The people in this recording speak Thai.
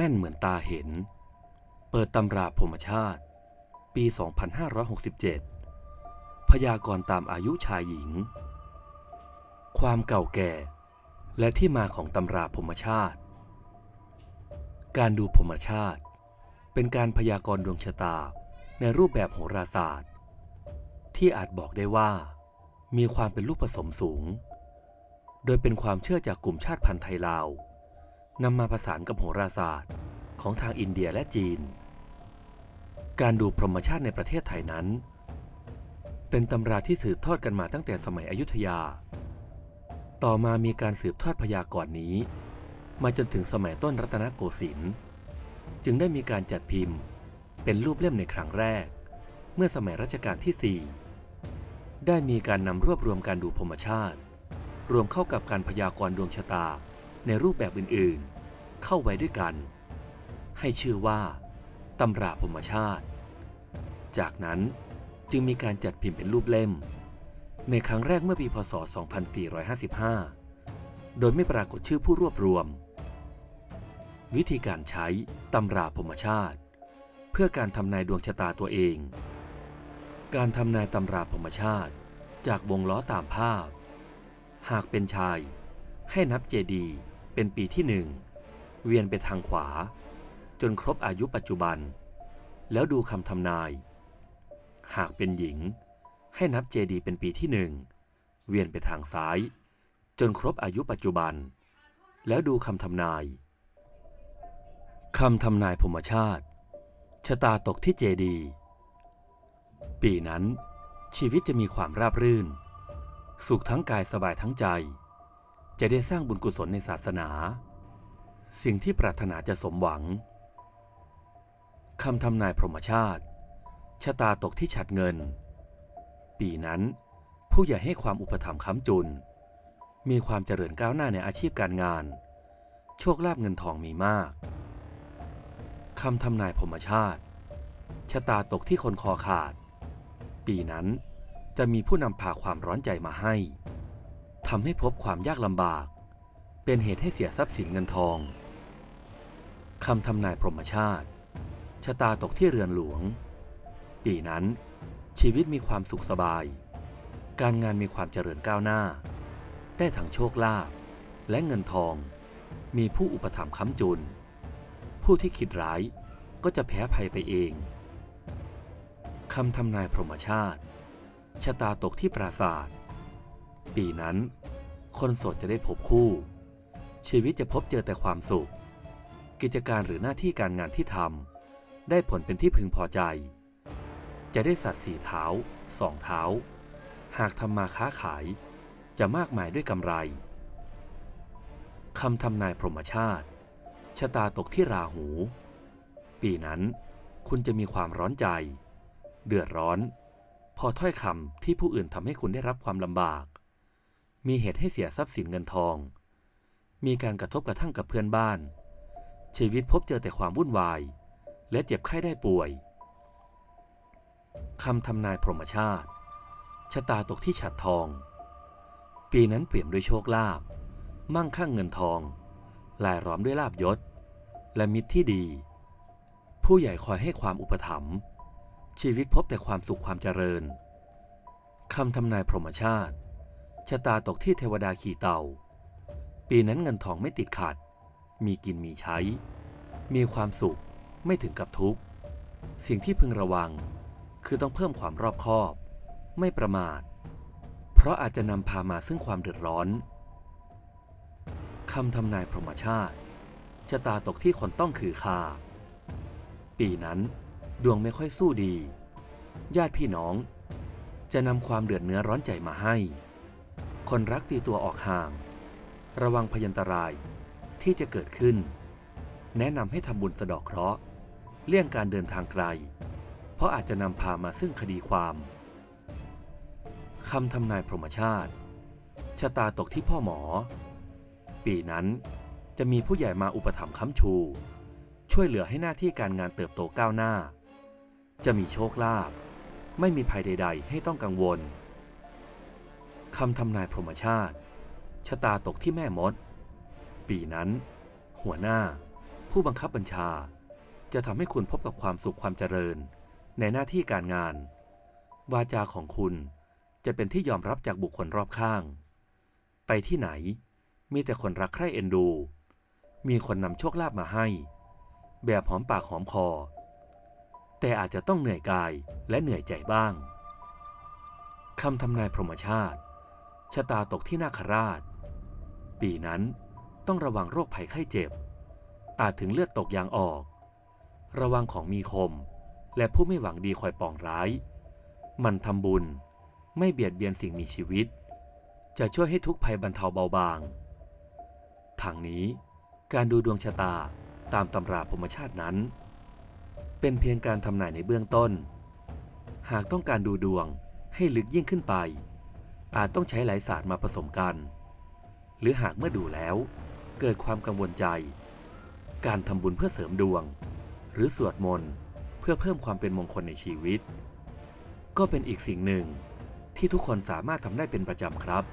แม่นเหมือนตาเห็น เปิดตำราพรมชาติ ปี 2567 พยากรณ์ตามอายุชายหญิง ความเก่าแก่ และที่มาของตำราพรมชาติ การดูพรมชาติ เป็นการพยากรณ์ดวงชะตาในรูปแบบโหราศาสตร์ ที่อาจบอกได้ว่า มีความเป็นลูกผสมสูง โดยเป็นความเชื่อจากกลุ่มชาติพันธุ์ไทยลาว นำมาผสานกับโหราศาสตร์ของทางอินเดียและจีน การดูพรหมชาติในประเทศไทยนั้น เป็นตำราที่สืบทอดกันมาตั้งแต่สมัยอยุธยา ต่อมามีการสืบทอดพยากรณ์นี้ มาจนถึงสมัยต้นรัตนโกสินทร์จึงได้มีการจัดพิมพ์เป็นรูปเล่มในครั้งแรก เมื่อสมัยรัชกาลที่ 4 ได้มีการนำรวบรวมการดูพรหมชาติ รวมเข้ากับการพยากรณ์ดวงชะตา ในรูปแบบอื่นๆ เข้าไว้ด้วยกัน ให้ชื่อว่าตำราพรหมชาติ จากนั้นจึงมีการจัดพิมพ์เป็นรูปเล่ม ในครั้งแรกเมื่อปีพศ 2455 โดยไม่ปรากฏชื่อผู้รวบรวม วิธีการใช้ตำราพรหมชาติ เพื่อการทำนายดวงชะตาตัวเอง การทำนายตำราพรหมชาติจากวงล้อตามภาพ หากเป็นชายให้นับเจดีย์ เป็นปีที่หนึ่งเวียนไปทางขวา จนครบอายุปัจจุบัน แล้วดูคำทำนาย หากเป็นหญิง ให้นับเจดีเป็นปีที่หนึ่งเวียนไปทางซ้าย จนครบอายุปัจจุบัน แล้วดูคำทำนายคำทำนายพรหมชาติชะตาตกที่เจดี ปีนั้นชีวิตจะมีความราบรื่น สุขทั้งกายสบายทั้งใจ จะได้สร้างบุญกุศลในศาสนา สิ่งที่ปรารถนาจะสมหวังคำทำนายพรหมชาติ ชะตาตกที่ฉัดเงิน ปีนั้น ผู้ใหญ่ให้ความอุปถัมภ์ค้ำจุน มีความเจริญก้าวหน้าในอาชีพการงาน โชคลาภเงินทองมีมากคำทำนายพรหมชาติ ชะตาตกที่คนคอขาด ปีนั้นจะมีผู้นำพาความร้อนใจมาให้ ทำให้พบความยากลำบาก เป็นเหตุให้เสียทรัพย์สินเงินทองคำทำนายพรหมชาติ ชะตาตกที่เรือนหลวง ปีนั้น ชีวิตมีความสุขสบาย การงานมีความเจริญก้าวหน้า ได้ทั้งโชคลาภและเงินทอง มีผู้อุปถัมภ์ค้ำจุน ผู้ที่คิดร้ายก็จะแพ้ภัยไปเองคำทำนายพรหมชาติ ชะตาตกที่ปราศาสตร์ ปีนั้น คนโสดจะได้พบคู่ ชีวิตจะพบเจอแต่ความสุข กิจการหรือหน้าที่การงานที่ทำได้ผลเป็นที่พึงพอใจ จะได้สัตว์สี่เท้าสองเท้า หากทำมาค้าขาย จะมากมายด้วยกำไรคำทำนายพรหมชาติ ชะตาตกที่ราหู ปีนั้นคุณจะมีความร้อนใจ เดือดร้อน พอถ้อยคำที่ผู้อื่นทำให้คุณได้รับความลำบาก มีเหตุให้เสียทรัพย์สินเงินทอง มีการกระทบกระทั่งกับเพื่อนบ้าน ชีวิตพบเจอแต่ความวุ่นวาย และเจ็บไข้ได้ป่วยคำทำนายพรหมชาติ ชะตาตกที่ฉัดทอง ปีนั้นเปลี่ยมด้วยโชคลาภมั่งคั่งเงินทองลายล้อมด้วยลาบยศ และมิตรที่ดี ผู้ใหญ่คอยให้ความอุปถัมภ์ชีวิตพบแต่ความสุขความเจริญคำทำนายพรหมชาติ ชะตาตกที่เทวดาขี่เต่า ปีนั้นเงินทองไม่ติดขัดมีกินมีใช้ มีความสุขไม่ถึงกับทุกข์ สิ่งที่พึงระวัง คือต้องเพิ่มความรอบคอบ ไม่ประมาท เพราะอาจจะนำพามาซึ่งความเดือดร้อนคำทำนายพรหมชาติชะตาตกที่คนต้องขือคาปีนั้นดวงไม่ค่อยสู้ดี ญาติพี่น้อง จะนำความเดือดเนื้อร้อนใจมาให้ คนรักตีตัวออกห่าง ระวังพยันตรายที่จะเกิดขึ้น แนะนำให้ทำบุญสะดอกเคราะห์ เลี่ยงการเดินทางไกล เพราะอาจจะนำพามาซึ่งคดีความคำทำนายพรหมชาติ ชะตาตกที่พ่อหมอ ปีนั้นจะมีผู้ใหญ่มาอุปถัมภ์ค้ำชู ช่วยเหลือให้หน้าที่การงานเติบโตก้าวหน้า จะมีโชคลาภไม่มีภัยใด ๆ ให้ต้องกังวล คำทำนายพรหมชาติ ชะตาตกที่แม่มด ปีนั้น หัวหน้า ผู้บังคับบัญชา จะทำให้คุณพบกับความสุขความเจริญ ในหน้าที่การงาน วาจาของคุณจะเป็นที่ยอมรับจากบุคคลรอบข้าง ไปที่ไหน มีแต่คนรักใคร่เอ็นดู มีคนนำโชคลาภมาให้ แบบหอมปากหอมคอ แต่อาจจะต้องเหนื่อยกายและเหนื่อยใจบ้างคำทำนายพรหมชาติ ชะตาตกที่นาคราช ปีนั้นต้องระวังโรคภัยไข้เจ็บ อาจถึงเลือดตกยางออก ระวังของมีคม และผู้ไม่หวังดีคอยปองร้าย มันทำบุญไม่เบียดเบียนสิ่งมีชีวิต จะช่วยให้ทุกภัยบรรเทาเบาบางทางนี้การดูดวงชะตาตามตำราพรหมชาตินั้น เป็นเพียงการทำนายในเบื้องต้น หากต้องการดูดวงให้ลึกยิ่งขึ้นไป อาจต้องใช้หลายศาสตร์มาผสมกัน หรือหากเมื่อดูแล้ว เกิดความกังวลใจ การทำบุญเพื่อเสริมดวง หรือสวดมนต์เพื่อเพิ่มความเป็นมงคลในชีวิต ก็เป็นอีกสิ่งหนึ่งที่ทุกคนสามารถทำได้เป็นประจำครับ